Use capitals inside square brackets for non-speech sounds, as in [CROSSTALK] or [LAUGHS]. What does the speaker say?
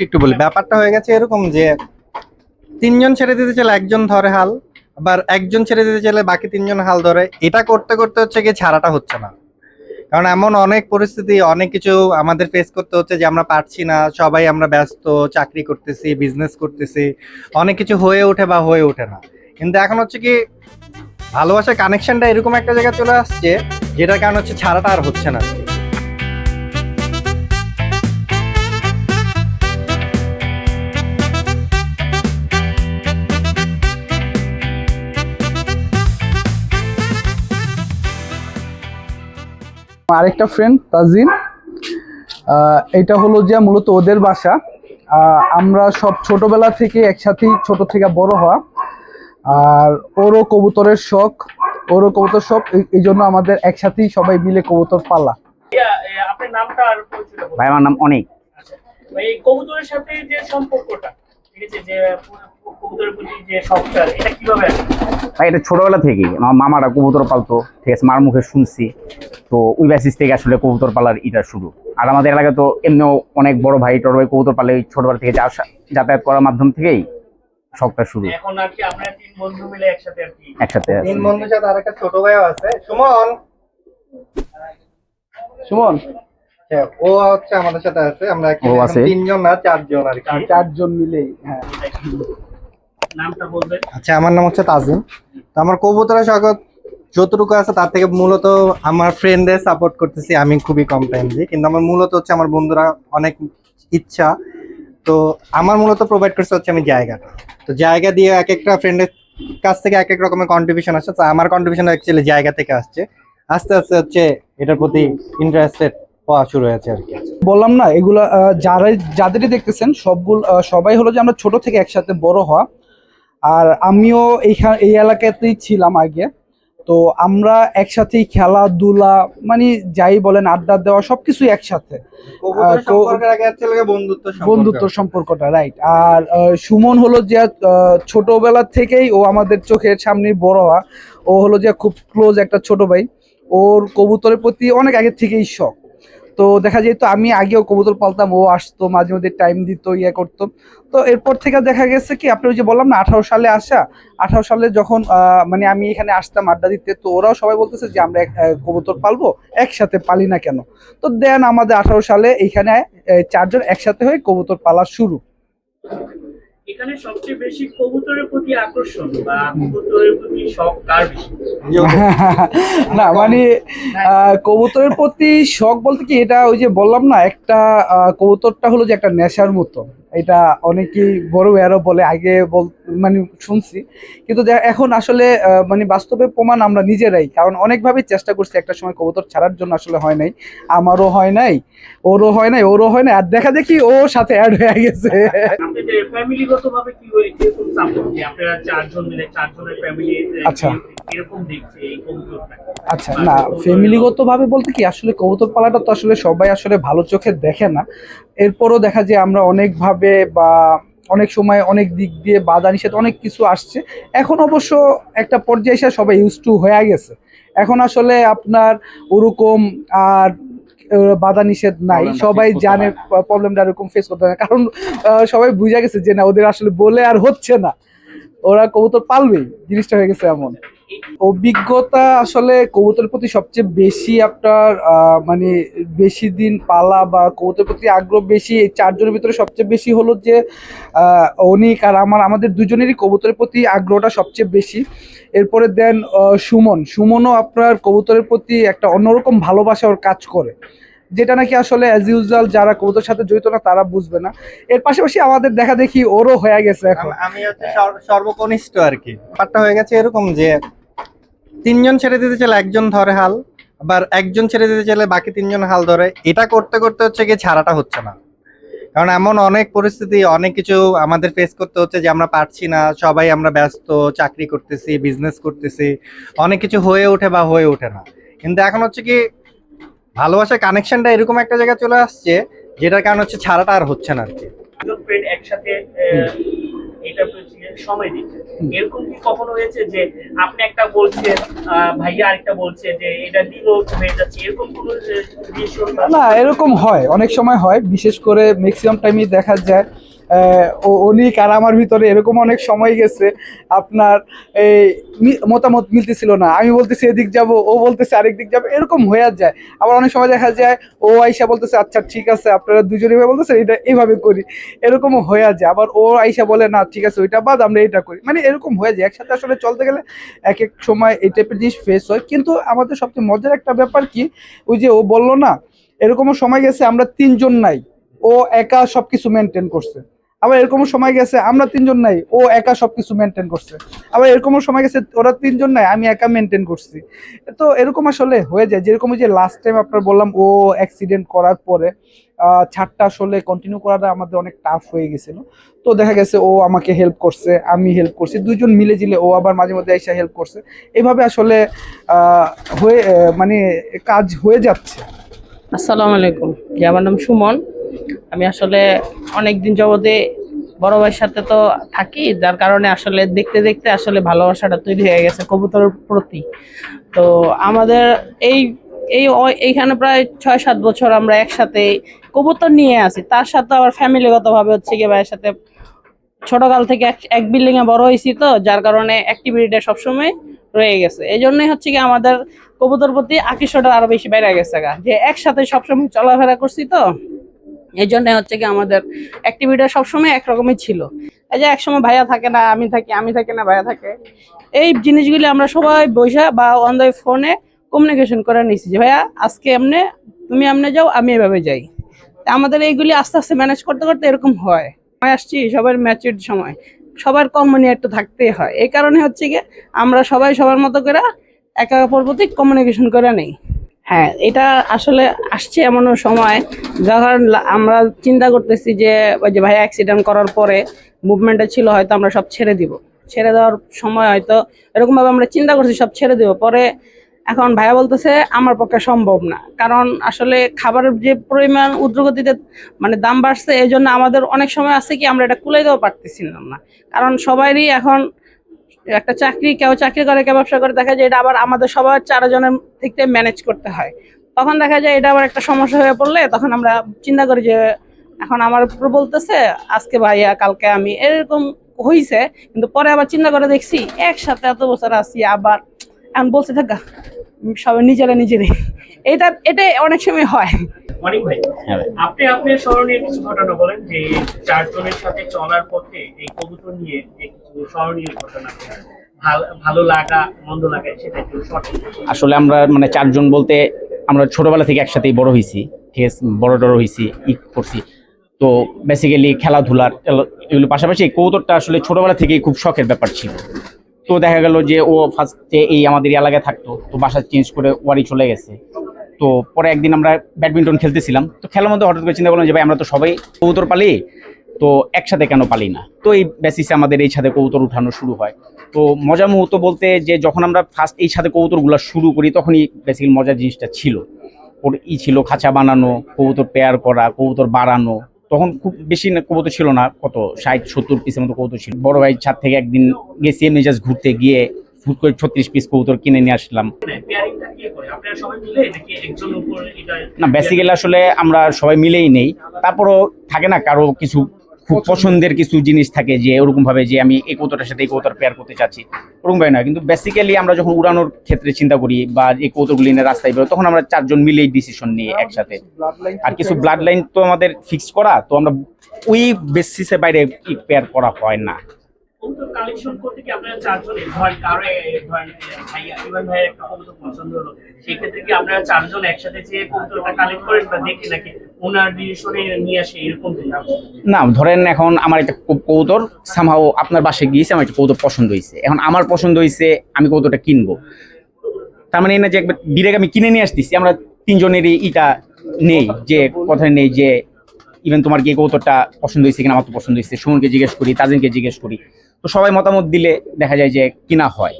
আপনাকে একটু বলি ব্যাপারটা হয়ে গেছে এরকম যে তিনজন ছেড়ে দিতে চাইলে একজন ধরে হাল, আবার একজন ছেড়ে দিতে চাইলে বাকি তিনজন হাল ধরে। এটা করতে করতে হচ্ছে কি ছাড়াটা হচ্ছে না। কারণ এমন অনেক পরিস্থিতি, অনেক কিছু আমাদের ফেস করতে হচ্ছে যে আমরা পারছি না, সবাই আমরা ব্যস্ত, চাকরি করতেছি বিজনেস করতেছি, অনেক কিছু হয়ে ওঠে বা হয়ে ওঠে না। কিন্তু এখন হচ্ছে কি ভালোবাসার কানেকশনটা এরকম একটা জায়গায় চলে আসছে, যেটার কারণ হচ্ছে ছাড়াটা আর হচ্ছে না। আরেকটা ফ্রেন্ড তাজিন এটা হলো যে মূলত ওদের বাসা। আমরা সব ছোটবেলা থেকে একসাথেই ছোট থেকে বড় হওয়া। আর ওরও কবুতরের শখ ওরও কবুতর শখ এই- জন্য আমাদের একসাথেই সবাই মিলে কবুতর পালা। আপনার নামটা আর পরিচয়টা বলুন। ভাই আমার নাম অনেক। আচ্ছা। কবুতরের সাথে যে সম্পর্কটা ভাই এটা ছোটবেলা থেকেই। আমার মামারা কবুতর পালতো ঠিক আছে মার মুখে শুনছি। তো ওই বেসিস থেকে আসলে কবুতর পালার এটা শুরু। আর আমাদের এলাকায় তো এমনিও অনেক বড় ভাই টর ভাই কবুতর পালে ওই ছোটবেলা থেকে যা- যাতায়াত করার মাধ্যম থেকেই শখটা শুরু। এখন আর কি আপনারা তিন বন্ধু মিলে একসাথে আর কি। একসাথে তিন বন্ধুর সাথে আরেকটা ছোট ভাইও আছে। সুমন। সুমন? হ্যাঁ, ও হচ্ছে আমাদের সাথে আছে। আমরা ও আছে? তিনজন না চারজন আর কি। চারজন মিলেই হ্যাঁ। নামটা বলবেন? আচ্ছা আমার নাম হচ্ছে তাজিম। তো আমার কবুতরের স্বাগত যতটুকু আছে তার থেকে মূলত আমার ফ্রেন্ডদের সাপোর্ট করতেছি। আমি খুবই কম টাইম দিই কিন্তু আমার মূলত হচ্ছে আমার বন্ধুরা অনেক ইচ্ছা। তো আমার মূলত প্রোভাইড করতে হচ্ছে আমি জায়গাটা। তো জায়গা দিয়ে এক একটা ফ্রেন্ডের কাছ থেকে এক এক রকমের কন্ট্রিবিউশন আসছে। তো আমার কন্ট্রিবিউশন অ্যাকচুয়ালি জায়গা থেকে আসছে। আস্তে আস্তে হচ্ছে এটার প্রতি ইন্টারেস্টেড হওয়া শুরু হয়েছে আর কি। বললাম না এগুলো আহ, যারা যাদেরই দেখতেছেন সবগুলো সবাই হলো যে আমরা ছোট থেকে একসাথে বড় হওয়া। আর আমিও এইখানে এই এলাকাতেই ছিলাম আগে। তো আমরা একসাথেই খেলাধুলা মানে যাই বলেন আড্ডা দেওয়া সবকিছু একসাথে। তো- বন্ধুত্ব বন্ধুত্ব সম্পর্কটা রাইট আর সুমন হলো যে ছোটবেলা থেকেই ও আমাদের চোখের সামনে বড় হওয়া। ও হলো যে খুব ক্লোজ একটা ছোট ভাই। ওর কবুতরের প্রতি অনেক আগে থেকেই শখ। তো দেখা যেত আমি আগেও কবুতর পালতাম, ও আসতো, মাঝে মধ্যে টাইম দিত ইয়ে করতো। তো এরপর থেকে দেখা গেছে কি আপনি ওই যে বললাম না, আঠারো সালে আসা, আঠারো সালে যখন মানে আমি এখানে আসতাম আড্ডা দিতে, তো ওরাও সবাই বলতেছে যে আমরা কবুতর পালবো, একসাথে পালি না কেন? তো দেন আমাদের আঠারো সালে এইখানে চারজন একসাথে হয়ে কবুতর পালা শুরু। এখানে সবচেয়ে বেশি কবুতরের প্রতি আকর্ষণ বা কবুতরের প্রতি শখ কার [LAUGHS] না মানে কবুতরের প্রতি শখ বলতে কি, এটা ওই যে বললাম না, একটা কবুতরটা হলো যে একটা নেশার মতো। এটা অনেকেই বড় এরও বলে আগে বল মানে শুনছি। কিন্তু এখন আসলে মানে বাস্তবে প্রমাণ আমরা নিজেরাই। কারণ অনেকভাবে চেষ্টা করছি একটা সময় কবুতর ছাড়ার জন্য আসলে হয় নাই। আমারও হয় নাই ওরও হয় নাই ওরও হয় নাই। আর দেখা দেখি ও সাথে অ্যাড হয়ে গেছে। আচ্ছা। আচ্ছা না ফ্যামিলিগত ভাবে বলতে কি আসলে কবুতর পালাটা তো আসলে সবাই আসলে ভালো চোখে দেখে না। এরপরও দেখা যায় আমরা অনেকভাবে বা অনেক সময় অনেক দিক দিয়ে বাধা নিষেধ অনেক কিছু আসছে। এখন অবশ্য একটা পর্যায়ে এসে সবাই ইউজ টু হয়ে গেছে। এখন আসলে আপনার ওরকম আর বাধা নিষেধ নাই। সবাই জানে প্রবলেমটা এরকম ফেস করতে হয় না। কারণ আহ, সবাই বুঝে গেছে যে না ওদের আসলে বলে আর হচ্ছে না। ওরা কবুতর পালবেই জিনিসটা হয়ে গেছে এমন। অভিজ্ঞতা আসলে কবুতরের প্রতি সবচেয়ে বেশি আপনার মানে বেশি দিন পালা বা কবুতরের প্রতি আগ্রহ বেশি, এই চারজনের ভিতরে সবচেয়ে বেশি হলো যে অনিক আর আমার, আমাদের দুজনেরই কবুতরের প্রতি আগ্রহটা সবচেয়ে বেশি। এরপরে দেন সুমন। সুমনও আপনার কবুতরের প্রতি একটা অন্যরকম ভালোবাসা ওর কাজ করে। যেটা নাকি আসলে অ্যাজ ইউজুয়াল যারা কবুতরের সাথে জড়িত না, তারা বুঝবে না। এর পাশাপাশি আমাদের দেখা দেখি ওরও হয়ে গেছে এখন। আমি হচ্ছে সর্বকনিষ্ঠ আর কি। ব্যাপারটা হয়ে গেছে এরকম যে তিনজন ছেড়ে দিতে চাইলে একজন ধরে হাল আবার একজন ছেড়ে দিতে চাইলে বাকি তিনজন হাল ধরে। এটা করতে করতে হচ্ছে গিয়ে ছাড়াটা হচ্ছে না। কারণ এমন অনেক পরিস্থিতি অনেক কিছু আমাদের ফেস করতে হচ্ছে যে আমরা পারছি না সবাই আমরা ব্যস্ত চাকরি করতেছি বিজনেস করতেছি অনেক কিছু হয়ে ওঠে বা হয়ে ওঠে না। কিন্তু এখন হচ্ছে কি ভালোবাসার কানেকশনটা এরকম একটা জায়গায় চলে আসছে যেটার কারণ হচ্ছে ছাড়াটা আর হচ্ছে না আর কি। একসাথে সময় দিচ্ছে। এরকম কি কখনো হয়েছে যে আপনি একটা বলছেন ভাইয়া আরেকটা বলছে যে এটা দিলেও হয়ে যাচ্ছে? এরকম কোনো না, এরকম হয়। অনেক সময় হয়। বিশেষ করে ম্যাক্সিমাম টাইমই দেখা যায় অনিক আর আমার ভিতরে এরকম অনেক সময় গেছে। আপনার এই মতামত মিলতেছিল না। আমি বলতেছি, এদিক যাব। ও বলতেছে, আরেক দিক যাব। এরকম হয়ে যায়। আবার অনেক সময় দেখা যায়, ও আইসা বলতেছে আচ্ছা ঠিক আছে, আপনারা দুজনে এভাবে বলতেছে এটা এইভাবে করি। এরকমও হয়ে যায়। আবার ও আইসা বলে, না, ঠিক আছে, ওইটা বাদ, আমরা এটা করি। মানে এরকম হয়ে যায়। একসাথে আসলে চলতে গেলে এক এক সময় এই টাইপের জিনিস ফেস হয়। কিন্তু আমাদের সবচেয়ে মজার একটা ব্যাপার কি, ওই যে ও বলল না, এরকমও সময় গেছে, আমরা তিনজন নাই। ও একা সবকিছু মেনটেন করছে। আবার এরকমও সময় গেছে, আমরা তিনজন নাই, ও একা সবকিছু মেনটেন করছে। আবার এরকমও সময় গেছে, ওরা তিনজন নাই, আমি একা মেনটেন করছি। তো এরকম আসলে হয়ে যায়, যেরকম যে লাস্ট টাইম আপনার বললাম, ও অ্যাক্সিডেন্ট করার পরে ছাড়টা আসলে কন্টিনিউ করাটা আমাদের অনেক টাফ হয়ে গেছিল। তো দেখা গেছে ও আমাকে হেল্প করছে, আমি হেল্প করছি দুজন মিলে জিলে ও আবার মাঝে মধ্যে এসে হেল্প করছে। এভাবে আসলে হয়ে মানে কাজ হয়ে যাচ্ছে। আসসালামু আলাইকুম আমার নাম সুমন? আমি আসলে অনেক দিন যাবতে বড় ভাইয়ের সাথে তো থাকি, যার কারণে আসলে দেখতে দেখতে আসলে ভালোবাসাটা তৈরি হয়ে গেছে কবুতরের প্রতি। তো আমাদের এই এই এইখানে প্রায় ছয় সাত বছর আমরা একসাথে কবুতর নিয়ে আসি। তার সাথে আবার ফ্যামিলিগতভাবে হচ্ছে কি ভাইয়ের সাথে ছোটকাল থেকে এক এক বিল্ডিং এ বড় হয়েছি তো, যার কারণে অ্যাক্টিভিটিটা সবসময় রয়ে গেছে। এই জন্যই হচ্ছে কি আমাদের কবুতর প্রতি আকৃষ্টটা আরও বেশি বেড়ে গেছে গা। যে একসাথে সবসময় চলাফেরা করছি তো এই জন্য হচ্ছে কি আমাদের অ্যাক্টিভিটি সবসময় একরকমই ছিল। এই যে একসময় ভাইয়া থাকে না, আমি থাকি আমি থাকি না, ভাইয়া থাকে। এই জিনিসগুলি আমরা সবাই বসে বা অন দ্য ফোনে কমিউনিকেশন করে নিয়েছি যে, ভাইয়া, আজকে এমনে, তুমি এমনে যাও, আমি এভাবে যাই। আমাদের এইগুলি আস্তে আস্তে ম্যানেজ করতে করতে এরকম হয়। আমি আসছি, সবার ম্যাচুর সময়। সবার কমনি একটু থাকতেই হয়। এই কারণে হচ্ছে কি, আমরা সবাই সবার মতো করে একে অপর প্রতি কমিউনিকেশন করে নেই। হ্যাঁ এটা আসলে আসছে এমন সময়। যখন আমরা চিন্তা করতেছি যে, ওই যে ভাই অ্যাক্সিডেন্ট করার পরে মুভমেন্টটা ছিল, হয়তো আমরা সব ছেড়ে দিব। ছেড়ে দেওয়ার সময় হয়তো এরকমভাবে আমরা চিন্তা করছি, সব ছেড়ে দিব। পরে এখন ভাইয়া বলতেছে, আমার পক্ষে সম্ভব না। কারণ আসলে খাবারের যে পরিমাণ উদ্রগতিতে মানে দাম বাড়ছে এই জন্য আমাদের অনেক সময় আছে কি, আমরা এটা কুলে দেওয়া পারতেছিলাম না। কারণ সবারই এখন একটা চাকরি, কেউ চাকরি করে, কেউ ব্যবসা করে, দেখা যায় এটা আবার আমাদের সবার চারজনের দিক থেকে ম্যানেজ করতে হয়। তখন দেখা যায় এটা আবার একটা সমস্যা হয়ে পড়লে তখন আমরা চিন্তা করি যে, এখন আমার বলতেছে, আজকে ভাইয়া, কালকে আমি, এরকম হইছে, কিন্তু পরে আবার চিন্তা করে দেখছি, একসাথে এত বছর আসি আবার এখন বলছে, থাকা সবাই নিজেরা নিজেরে এটা এটা অনেক সময় হয়। অনেক ভাই হ্যাঁ আপনি আপনার স্মরণীয় কিছু ঘটনা বলেন যে চারজনের সাথে চলার পথে এই কবুতর নিয়ে কিছু স্মরণীয় ঘটনা ভালো লাগা মন্দ লাগা সেটা একটু আসলে আমরা মানে চারজন বলতে আমরা ছোটবেলা থেকে একসাথেই বড় হয়েছি ঠিক আছে? বড় টড় হয়েছি ই করছি। তো বেসিক্যালি খেলাধুলার এগুলো পাশাপাশি এই কৌতুকটা আসলে ছোটবেলা থেকেই খুব শখের ব্যাপার ছিল। তো দেখা গেল যে ও ফার্স্টে এই আমাদের এলাকায় থাকতো তো বাসা চেঞ্জ করে ওয়ারি চলে গেছে। তো পরে একদিন আমরা ব্যাডমিন্টন খেলতেছিলাম। তো খেলার মধ্যে হঠাৎ করে চিন্তা করলাম যে, ভাই, আমরা তো সবাই কবুতর পালি, তো একসাথে কেন পালি না? তো এই বেসিসে আমাদের এই ছাদে কবুতর উঠানো শুরু হয়। তো মজার মুহূর্ত বলতে যে, যখন আমরা ফার্স্ট এই সাথে কবুতরগুলো শুরু করি, তখনই বেসিক্যালি মজার জিনিসটা ছিল। ওর ই ছিল খাঁচা বানানো, কবুতর পেয়ার করা, কবুতর বাড়ানো। তখন খুব বেশি কবুতর ছিল না, কত ষাট, সত্তর পিসের মতো কবুতর ছিল। বড় ভাই ছাদ থেকে একদিন গেছি এমনি জাস্ট ঘুরতে গিয়ে ফুট করে ছত্রিশ পিস কবুতর কিনে নিয়ে আসলাম। পেয়ারিংটা কি করে? আপনারা সবাই মিলে নাকি একজন উপর এটা না বেসিক্যালি আসলে আমরা সবাই মিলেই নেই। তারপরও থাকে না কারও কিছু খুব পছন্দের। কিছু জিনিস থাকে যে ওরকম ভাবে যে আমি এই কৌতরটার সাথে এই কৌতর পেয়ার করতে চাচ্ছি ওরকম ভাবে না কিন্তু বেসিক্যালি আমরা যখন উড়ানোর ক্ষেত্রে চিন্তা করি বা এই কৌতরগুলি নিয়ে রাস্তায় বেরো তখন আমরা চারজন মিলেই ডিসিশন নিই একসাথে। আর কিছু ব্লাড লাইন তো আমাদের ফিক্স করা তো আমরা ওই বেসিসের বাইরে পেয়ার করা হয় না। কালেকশন করতে কি আপনারা ধরেন কারও ভাইয়া ভাইয়ের একটা পছন্দ হলো। সেই ক্ষেত্রে কি আপনারা চারজন একসাথে কালেক্ট করেন বা দেখেন নাকি না, ধরেন এখন আমার একটা কৌতর সামহাও আপনার বাসায় গিয়েছে, আমার একটা কৌতর পছন্দ হয়েছে। এখন আমার পছন্দ হয়েছে, আমি কৌতরটা কিনবো। তার মানে এই না যে একবার ডিরেক্ট আমি কিনে নিয়ে আসতেছি, আমরা তিনজনেরই ইটা নেই, যে কথায় নেই যে ইভেন তোমার কি এই কৌতরটা পছন্দ হয়েছে কিনা, আমার তো পছন্দ হয়েছে। সুমনকে জিজ্ঞেস করি, তাজিনকে জিজ্ঞেস করি। তো সবাই মতামত দিলে দেখা যায় যে কিনা হয়।